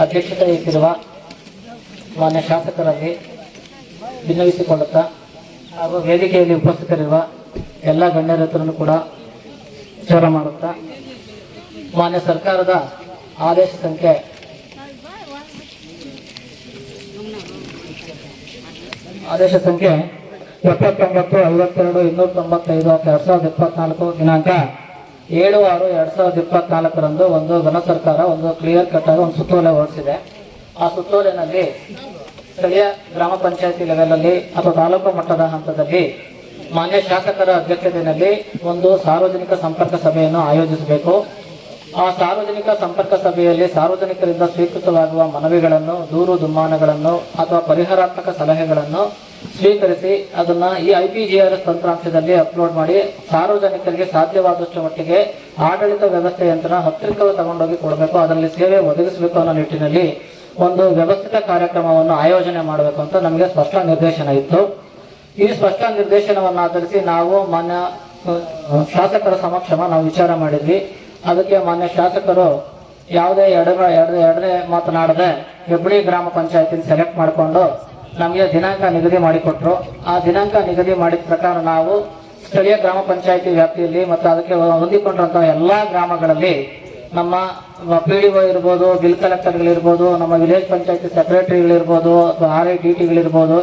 ಅಧ್ಯಕ್ಷತೆ ವಹಿಸಿರುವ ಮಾನ್ಯ ಶಾಸಕರಲ್ಲಿ ಭಿನ್ನವಿಸಿಕೊಳ್ಳುತ್ತಾ ಹಾಗೂ ವೇದಿಕೆಯಲ್ಲಿ ಉಪಸ್ಥಿತರಿರುವ ಎಲ್ಲ ಗಣ್ಯರ ಹತ್ರನೂ ಕೂಡ ವಿಚಾರ ಮಾಡುತ್ತಾ, ಮಾನ್ಯ ಸರ್ಕಾರದ ಆದೇಶ ಸಂಖ್ಯೆ ಆದೇಶ ಸಂಖ್ಯೆ ಎಪ್ಪತ್ತೊಂಬತ್ತು, ಐವತ್ತೆರಡು ಇನ್ನೂರ ತೊಂಬತ್ತೈದು ಎರಡ್ ಸಾವಿರದ ಇಪ್ಪತ್ನಾಲ್ಕು ದಿನಾಂಕ ಏಳು ಆರು ಎರಡ್ ಸಾವಿರದ ಇಪ್ಪತ್ನಾಲ್ಕರಂದು ಒಂದು ಘನ ಸರ್ಕಾರ, ಒಂದು ಕ್ಲಿಯರ್ ಕಟ್ ಆಗಿ ಒಂದು ಸುತ್ತೋಲೆ ಹೊರಡಿಸಿದೆ ಆ ಸುತ್ತೋಲೆನಲ್ಲಿ ಸ್ಥಳೀಯ ಗ್ರಾಮ ಪಂಚಾಯತಿ ಲೆವೆಲ್ ಅಲ್ಲಿ ಅಥವಾ ತಾಲೂಕು ಮಟ್ಟದ ಹಂತದಲ್ಲಿ ಮಾನ್ಯ ಶಾಸಕರ ಅಧ್ಯಕ್ಷತೆಯಲ್ಲಿ ಒಂದು ಸಾರ್ವಜನಿಕ ಸಂಪರ್ಕ ಸಭೆಯನ್ನು ಆಯೋಜಿಸಬೇಕು. ಆ ಸಾರ್ವಜನಿಕ ಸಂಪರ್ಕ ಸಭೆಯಲ್ಲಿ ಸಾರ್ವಜನಿಕರಿಂದ ಸ್ವೀಕೃತವಾಗುವ ಮನವಿಗಳನ್ನು, ದೂರು ದುಮ್ಮಾನಗಳನ್ನು ಅಥವಾ ಪರಿಹಾರಾತ್ಮಕ ಸಲಹೆಗಳನ್ನು ಸ್ವೀಕರಿಸಿ ಅದನ್ನ ಈ ಐಪಿಜಿಆರ್ಎಸ್ ತಂತ್ರಾಂಶದಲ್ಲಿ ಅಪ್ಲೋಡ್ ಮಾಡಿ ಸಾರ್ವಜನಿಕರಿಗೆ ಸಾಧ್ಯವಾದಷ್ಟು ಮಟ್ಟಿಗೆ ಆಡಳಿತ ವ್ಯವಸ್ಥೆ ಯಂತ್ರ ಹತ್ತಿರಕ್ಕೆ ತಗೊಂಡೋಗಿ ಕೊಡಬೇಕು, ಅದರಲ್ಲಿ ಸೇವೆ ಒದಗಿಸಬೇಕು ಅನ್ನೋ ನಿಟ್ಟಿನಲ್ಲಿ ಒಂದು ವ್ಯವಸ್ಥಿತ ಕಾರ್ಯಕ್ರಮವನ್ನು ಆಯೋಜನೆ ಮಾಡಬೇಕು ಅಂತ ನಮಗೆ ಸ್ಪಷ್ಟ ನಿರ್ದೇಶನ ಇತ್ತು. ಈ ಸ್ಪಷ್ಟ ನಿರ್ದೇಶನವನ್ನು ಆಧರಿಸಿ ನಾವು ಮಾನ್ಯ ಶಾಸಕರ ಸಮಕ್ಷಮ ನಾವು ವಿಚಾರ ಮಾಡಿದ್ವಿ. ಅದಕ್ಕೆ ಮಾನ್ಯ ಶಾಸಕರು ಯಾವುದೇ ಎಡಗ ಎಡ ಎಡದೆ ಮಾತನಾಡದೆ ಹೆಬ್ಬಳಿ ಗ್ರಾಮ ಪಂಚಾಯತಿ ಸೆಲೆಕ್ಟ್ ಮಾಡಿಕೊಂಡು ನಮಗೆ ದಿನಾಂಕ ನಿಗದಿ ಮಾಡಿಕೊಟ್ರು. ಆ ದಿನಾಂಕ ನಿಗದಿ ಮಾಡಿದ ಪ್ರಕಾರ ನಾವು ಸ್ಥಳೀಯ ಗ್ರಾಮ ಪಂಚಾಯತಿ ವ್ಯಾಪ್ತಿಯಲ್ಲಿ ಮತ್ತು ಅದಕ್ಕೆ ಹೊಂದಿಕೊಂಡಿರುವಂತಹ ಎಲ್ಲಾ ಗ್ರಾಮಗಳಲ್ಲಿ ನಮ್ಮ ಪಿ ಡಿ ಒ ಇರ್ಬೋದು ಬಿಲ್ ಕಲೆಕ್ಟರ್ಗಳಿರ್ಬೋದು ನಮ್ಮ ವಿಲೇಜ್ ಪಂಚಾಯತಿ ಸೆಕ್ರೆಟರಿಗಳಿರ್ಬೋದು ಅಥವಾ ಆರ್ ಐ ಡಿ ಟಿಗಳಿರ್ಬೋದು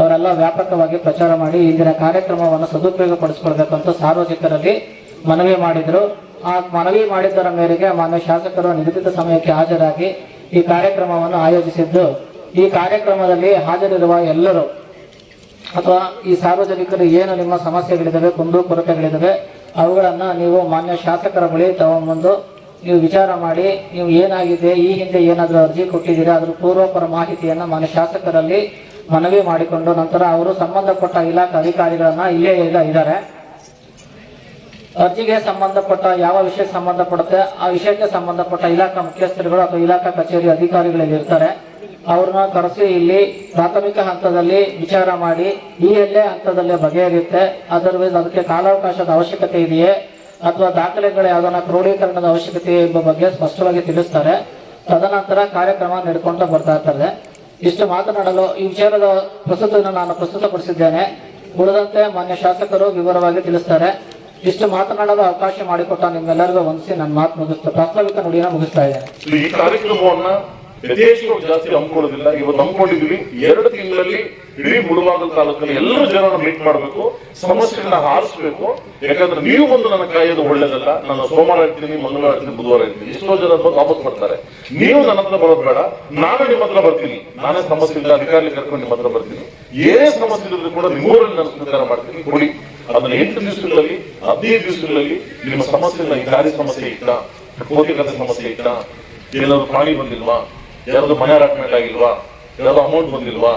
ಅವರೆಲ್ಲ ವ್ಯಾಪಕವಾಗಿ ಪ್ರಚಾರ ಮಾಡಿ ಇಂದಿನ ಕಾರ್ಯಕ್ರಮವನ್ನು ಸದುಪಯೋಗ ಪಡಿಸಿಕೊಳ್ಬೇಕಂತ ಸಾರ್ವಜನಿಕರಲ್ಲಿ ಮನವಿ ಮಾಡಿದರು. ಆ ಮನವಿ ಮಾಡಿದ್ದರ ಮೇರೆಗೆ ಮಾನ್ಯ ಶಾಸಕರು ನಿಗದಿತ ಸಮಯಕ್ಕೆ ಹಾಜರಾಗಿ ಈ ಕಾರ್ಯಕ್ರಮವನ್ನು ಆಯೋಜಿಸಿದ್ದು. ಈ ಕಾರ್ಯಕ್ರಮದಲ್ಲಿ ಹಾಜರಿರುವ ಎಲ್ಲರೂ ಅಥವಾ ಈ ಸಾರ್ವಜನಿಕರು ಏನು ನಿಮ್ಮ ಸಮಸ್ಯೆಗಳಿದ್ದಾವೆ, ಕುಂದು ಕೊರತೆಗಳಿದ್ದಾವೆ, ಅವುಗಳನ್ನು ನೀವು ಮಾನ್ಯ ಶಾಸಕರ ಬಳಿ ತಗೊಂಬಂದು ನೀವು ವಿಚಾರ ಮಾಡಿ, ನೀವು ಏನಾಗಿದೆ, ಈ ಹಿಂದೆ ಏನಾದರೂ ಅರ್ಜಿ ಕೊಟ್ಟಿದ್ದೀರಾ, ಅದ್ರ ಪೂರ್ವಪರ ಮಾಹಿತಿಯನ್ನು ಮನೆ ಶಾಸಕರಲ್ಲಿ ಮನವಿ ಮಾಡಿಕೊಂಡು ನಂತರ ಅವರು ಸಂಬಂಧಪಟ್ಟ ಇಲಾಖೆ ಅಧಿಕಾರಿಗಳನ್ನ ಇಲ್ಲೇ ಈಗ ಇದ್ದಾರೆ. ಅರ್ಜಿಗೆ ಸಂಬಂಧಪಟ್ಟ ಯಾವ ವಿಷಯಕ್ಕೆ ಸಂಬಂಧಪಡುತ್ತೆ, ಆ ವಿಷಯಕ್ಕೆ ಸಂಬಂಧಪಟ್ಟ ಇಲಾಖಾ ಮುಖ್ಯಸ್ಥರುಗಳು ಅಥವಾ ಇಲಾಖಾ ಕಚೇರಿ ಅಧಿಕಾರಿಗಳಲ್ಲಿ ಇರ್ತಾರೆ. ಅವ್ರನ್ನ ಕರೆಸಿ ಇಲ್ಲಿ ಪ್ರಾಥಮಿಕ ಹಂತದಲ್ಲಿ ವಿಚಾರ ಮಾಡಿ ಈ ಎಲ್ಲೇ ಹಂತದಲ್ಲೇ ಬಗೆಹರಿಯುತ್ತೆ. ಅದರ್ವೈಸ್ ಅದಕ್ಕೆ ಕಾಲಾವಕಾಶದ ಅವಶ್ಯಕತೆ ಇದೆಯೇ? ಅಥವಾ ದಾಖಲೆಗಳ ಯಾವ್ದನ್ನ ಕ್ರೋಢೀಕರಣದ ಅವಶ್ಯಕತೆ ಎಂಬ ಬಗ್ಗೆ ಸ್ಪಷ್ಟವಾಗಿ ತಿಳಿಸ್ತಾರೆ. ತದನಂತರ ಕಾರ್ಯಕ್ರಮ ನಡ್ಕೊಂಡು ಬರ್ತಾ ಇರ್ತದೆ. ಇಷ್ಟು ಮಾತನಾಡಲು ಈ ವಿಚಾರದ ಪ್ರಸ್ತುತವನ್ನು ನಾನು ಪ್ರಸ್ತುತಪಡಿಸಿದ್ದೇನೆ. ಉಳಿದಂತೆ ಮಾನ್ಯ ಶಾಸಕರು ವಿವರವಾಗಿ ತಿಳಿಸ್ತಾರೆ. ಇಷ್ಟು ಮಾತನಾಡಲು ಅವಕಾಶ ಮಾಡಿಕೊಟ್ಟ ನಿಮ್ಮೆಲ್ಲರಿಗೂ ವಂದಿಸಿ ನನ್ನ ಮಾತು ಮುಗಿಸ್ತಾ, ಪ್ರಾಸ್ತಾವಿಕ ನುಡಿಯನ್ನು ಮುಗಿಸ್ತಾ ಇದ್ದೇನೆ. ಯಥೇಚ್ಛವಾಗಿ ಜಾಸ್ತಿ ಹಮ್ಮಿಕೊಳ್ಳೋದಿಲ್ಲ ಇವತ್ತು ಹಮ್ಮಿಕೊಂಡಿದ್ವಿ ಎರಡು ತಿಂಗಳಲ್ಲಿ ಇಡೀ ಮುಳುಬಾಗಲ್ ತಾಲೂಕಲ್ಲಿ ಎಲ್ಲರೂ ಜನರನ್ನು ಮೀಟ್ ಮಾಡಬೇಕು, ಸಮಸ್ಯೆಗಳನ್ನ ಹಾರಿಸಬೇಕು ಯಾಕಂದ್ರೆ ನೀವು ಬಂದು ನನ್ನ ಕಾಯೋದು ಒಳ್ಳೇದಲ್ಲ. ನಾನು ಸೋಮವಾರ ಇರ್ತೀನಿ, ಮಂಗಳವಾರ ಇರ್ತೀನಿ, ಬುಧವಾರ ಇರ್ತೀನಿ. ಎಷ್ಟೋ ಜನ ಬಂದು ವಾಪಸ್ ಬರ್ತಾರೆ ನೀವು ನನ್ನ ಹತ್ರ ಬರೋದು ಬೇಡ. ನಾನು ನಿಮ್ಮ ಹತ್ರ ಬರ್ತೀನಿ ನಾನೇ ಸಮಸ್ಯೆ ಇಲ್ಲ ಅಧಿಕಾರಿ ಕರ್ಕೊಂಡು ನಿಮ್ಮ ಹತ್ರ ಬರ್ತೀನಿ. ಏನೇ ಸಮಸ್ಯೆ ಇದ್ರೂ ಕೂಡ ನಿಮ್ಮೂರಲ್ಲಿ ನಾನು ಸ್ವೀಕಾರ ಮಾಡ್ತೀನಿ. ಕೊಡಿ. ಅದನ್ನ ಎಂಟು ದಿವಸಗಳಲ್ಲಿ, ಹದಿನೈದು ದಿವಸಗಳಲ್ಲಿ ನಿಮ್ಮ ಸಮಸ್ಯೆನ ಈ ಸಮಸ್ಯೆ ಇತ್ತ ಕೋಟಿಕತೆ ಸಮಸ್ಯೆ ಇತ್ತ, ಏನಾದ್ರು ಪ್ರಾಣಿ ಬಂದಿಲ್ವಾ? ಯಾರಾದ್ರು ಮನೆ ಅಲಾಟ್ಮೆಂಟ್ ಆಗಿಲ್ವಾ? ಯಾವ್ದು ಅಮೌಂಟ್ ಬಂದಿಲ್ವಾ?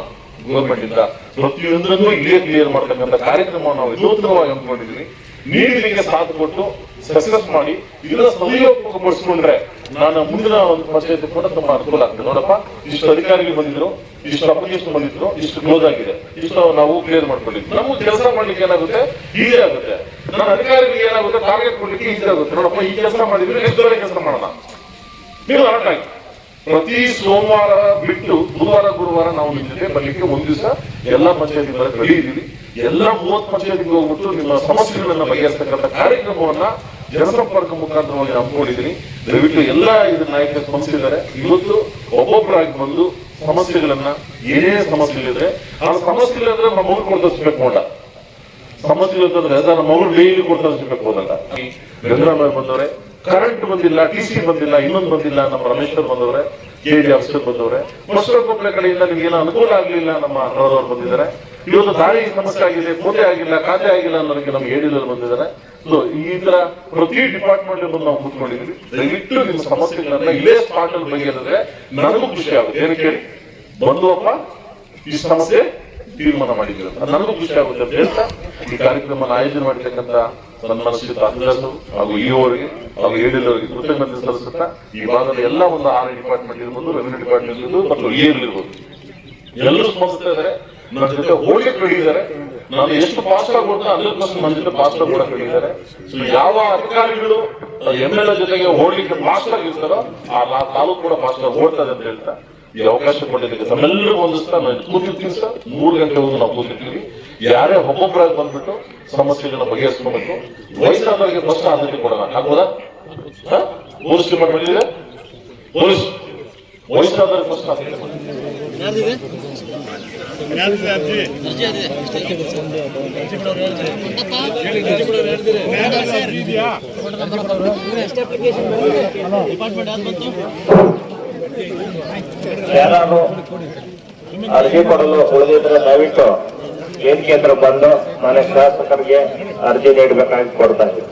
ಗೌರ್ಮೆಂಟ್ ಇಂದ ಪ್ರತಿಯೊಂದರನ್ನು ಇಲ್ಲೇ ಕ್ಲಿಯರ್ ಮಾಡ್ತಕ್ಕಂಥ ಕಾರ್ಯಕ್ರಮ ನಾವು ವಿನೂತನವಾಗಿ ನೀವು ಇದಕ್ಕೆ ಸಾಥ್ ಕೊಟ್ಟು ಸಕ್ಸಸ್ ಮಾಡಿ ಇದನ್ನ ಸದುಪಯೋಗಪಡಿಸ್ಕೊಂಡ್ರೆ ನಾನು ಮುಂದಿನ ಒಂದು ಪಂಚಾಯತ್ ಕೂಡ ತುಂಬಾ ಅನುಕೂಲ ಆಗ್ತದೆ. ನೋಡಪ್ಪ ಇಷ್ಟು ಅಧಿಕಾರಿಗಳು ಬಂದಿದ್ರು ಇಷ್ಟು ಅಪ್ಲಿಕೇಶನ್ ಬಂದಿದ್ರು ಇಷ್ಟು ಕ್ಲೋಸ್ ಆಗಿದೆ. ಇಷ್ಟು ನಾವು ಕ್ಲಿಯರ್ ಮಾಡ್ಕೊಂಡಿದ್ವಿ. ನಮ್ಮ ಕೆಲಸ ಮಾಡ್ಲಿಕ್ಕೆ ಏನಾಗುತ್ತೆ? ಈಸಿ ಆಗುತ್ತೆ. ನನ್ನ ಅಧಿಕಾರಿಗಳಿಗೆ ಏನಾಗುತ್ತೆ? ಟಾರ್ಗೆಟ್ ಕೊಡ್ಲಿಕ್ಕೆ ಈಸಿ ಆಗುತ್ತೆ. ನೋಡಪ್ಪ ಈ ಕೆಲಸ ಮಾಡಿದ್ರೆ ಕೆಲಸ ಮಾಡೋಣ. ನೀವು ಆಗಿ ಪ್ರತಿ ಸೋಮವಾರ ಬಿಟ್ಟು ಬುಧವಾರ, ಗುರುವಾರ ನಾವು ನಿಮ್ಮ ಜೊತೆ ಬರ್ಲಿಕ್ಕೆ ಒಂದ್ ದಿವಸ ಎಲ್ಲಾ ಪಂಚಾಯತಿ ಬರಕ್ ರೆಡಿ ಇದೀವಿ ಎಲ್ಲಾ ಮೂವತ್ ಪಂಚಾಯತಿಗೆ ಹೋಗ್ಬಿಟ್ಟು ನಿಮ್ಮ ಸಮಸ್ಯೆಗಳನ್ನ ಬಗೆಹರಿಸತಕ್ಕಂಥ ಕಾರ್ಯಕ್ರಮವನ್ನ ಜನಸಂಪರ್ಕ ಮುಖಾಂತರವಾಗಿ ಹಮ್ಮಿಕೊಂಡಿದ್ದೀನಿ. ದಯವಿಟ್ಟು ಎಲ್ಲಾ ಇದ್ರ ನಾಯಕರು ಸ್ಪಂದಿಸಿದ್ದಾರೆ ಇವತ್ತು ಒಬ್ಬೊಬ್ಬರಾಗಿ ಬಂದು ಸಮಸ್ಯೆಗಳನ್ನ, ಏನೇ ಸಮಸ್ಯೆಗಳಿದ್ರೆ, ಆ ಸಮಸ್ಯೆಗಳಿದ್ರೆ ನಮ್ಮ ಮಗು ಕೊಡ್ತಿಸ್ಬೇಕು ನೋಡ ಸಮಸ್ಯೆ ಅಂತಂದ್ರೆ ನನ್ನ ಮಗಳು ಡೈಲಿ ಕೊಡ್ತಾ ಹೋದಾಗ ಬಂದವರೇ ಬಂದವ್ರೆ ಕರೆಂಟ್ ಬಂದಿಲ್ಲ ಟಿ ಸಿ ಬಂದಿಲ್ಲ, ಇನ್ನೊಂದು ಬಂದಿಲ್ಲ, ನಮ್ಮ ರಮೇಶ್ವರ್ ಬಂದವ್ರೆ ಕೆ ಡಿ ಆಫೀಸರ್ ಬಂದವ್ರೆ. ಕೊಪ್ಪಳ ಕಡೆಯಿಂದ ಏನೋ ಅನುಕೂಲ ಆಗ್ಲಿಲ್ಲ ನಮ್ಮ ಅಣ್ಣವ್ರವ್ರು ಬಂದಿದ್ದಾರೆ. ಇವತ್ತು ದಾರಿ ಸಮಸ್ಯೆ ಆಗಿದೆ ಕೋಟೆ ಆಗಿಲ್ಲ, ಖಾತೆ ಆಗಿಲ್ಲ ಅನ್ನೋದಕ್ಕೆ ನಮ್ಗೆ ಹೇಳಿದ್ರು ಬಂದಿದ್ದಾರೆ. ಸೊ ಈ ತರ ಪ್ರತಿ ಡಿಪಾರ್ಟ್ಮೆಂಟ್ ಬಂದು ನಾವು ಕೂತ್ಕೊಂಡಿದ್ವಿ ದಯವಿಟ್ಟು ನಿಮ್ಮ ಸಮಸ್ಯೆಗಳನ್ನ ಇಲ್ಲೇ ಸ್ಪಾಟ್ ಅಲ್ಲಿ ಬಗೆಹರಿದ್ರೆ ನನಗೂ ಖುಷಿ ಆಗುತ್ತೆ. ಏನಕ್ಕೆ ಬಂದುವಪ್ಪ, ಈ ಸಮಸ್ಯೆ ತೀರ್ಮಾನ ಮಾಡಿದ್ರು ನನಗೂ ಖುಷಿ ಆಗುತ್ತೆ ಅಂತ ಈ ಕಾರ್ಯಕ್ರಮ ಆಯೋಜನೆ ಮಾಡಿರ್ತಕ್ಕಂಥ ಸನ್ಮಾನಿಸಿದ ಅಧಿಕಾರಿಗಳು ಹಾಗೂ ಇಒವರಿಗೆ ಹಾಗೂ ಎಡಿಲವರಿಗೆ ಕೃತಜ್ಞತೆ ಸಲ್ಲಿಸುತ್ತಾ ಈ ಭಾಗದ ಎಲ್ಲ ಒಂದು ಆರ್ ಡಿಪಾರ್ಟ್ಮೆಂಟ್ ಇರ್ಬೋದು ರೆವಿನ್ಯೂ ಡಿಪಾರ್ಟ್ಮೆಂಟ್ ಇರ್ಬೋದು, ಮತ್ತು ಇರ್ಬೋದು. ಎಲ್ಲರೂ ಸ್ಪಂದಿಸ್ತಾ ಇದ್ದಾರೆ. ನನ್ನ ಜೊತೆ ಹೋಗಿ ಕಳಿದ್ದಾರೆ ನಾನು ಎಷ್ಟು ಫಾಸ್ಟ್ ಆಗಿ ಕೊಡ್ತಾ ಹಂಡ್ರೆಡ್ ನನ್ನ ಜೊತೆ ಫಾಸ್ಟ್ ಕೂಡ ಕಳಿದ್ದಾರೆ ಸೊ ಯಾವ ಅಧಿಕಾರಿಗಳು ಎಂ ಎಲ್ ಎ ಜೊತೆಗೆ ಓಡ್ಲಿಕ್ಕೆ ಫಾಸ್ಟ್ ಆಗಿ ಇರ್ತಾರೋ, ಆ ತಾಲೂಕು ಕೂಡ ಫಾಸ್ಟ್ ಆಗಿ ಓಡ್ತದೆ ಅಂತ ಹೇಳ್ತಾ ಈ ಅವಕಾಶ ಕೊಟ್ಟಿದ್ದಕ್ಕೆ ನಮ್ಮೆಲ್ಲರೂ ಒಂದಿಸ್ತಾ ನಾನು ಕೂತಿರ್ತೀವಿ ಸರ್. ಮೂರು ಗಂಟೆವರೆಗೂ ನಾವು ಕೂತಿರ್ತೀವಿ ಯಾರೇ ಒಬ್ಬೊಬ್ಬರಾಗಿ ಬಂದ್ಬಿಟ್ಟು ಸಮಸ್ಯೆಗಳನ್ನ ಬಗೆಹರಿಸ್ಕೊಬೇಕು. ವಯಸ್ಸಾದವರಿಗೆ ಫಸ್ಟ್ ಆದ್ಯತೆ ಕೊಡೋಣ. ಆಗ್ಬೋದಾ? ಪೊಲೀಸ್ ಡಿಪಾರ್ಟ್ಮೆಂಟ್ ಇದೆ? ಪೊಲೀಸ್. ವಯಸ್ಸಾದವರಿಗೆ ಫಸ್ಟ್ ಆದ್ಯತೆ ಕೊಡಿ. ಯಾರು ಅರ್ಜಿ ಕೊಡಲು ಉಳಿದಿದ್ರೆ ದಯವಿಟ್ಟು ಏನ್ ಕೇಂದ್ರ ಬಂದು ಮನೆ ಶಾಸಕರಿಗೆ ಅರ್ಜಿ ನೀಡಬೇಕಾಗಿ ಕೊಡ್ತಾ ಇದ್ದೀವಿ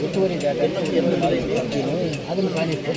ಅದನ್ನು ಕಾಣಿಸ್ತು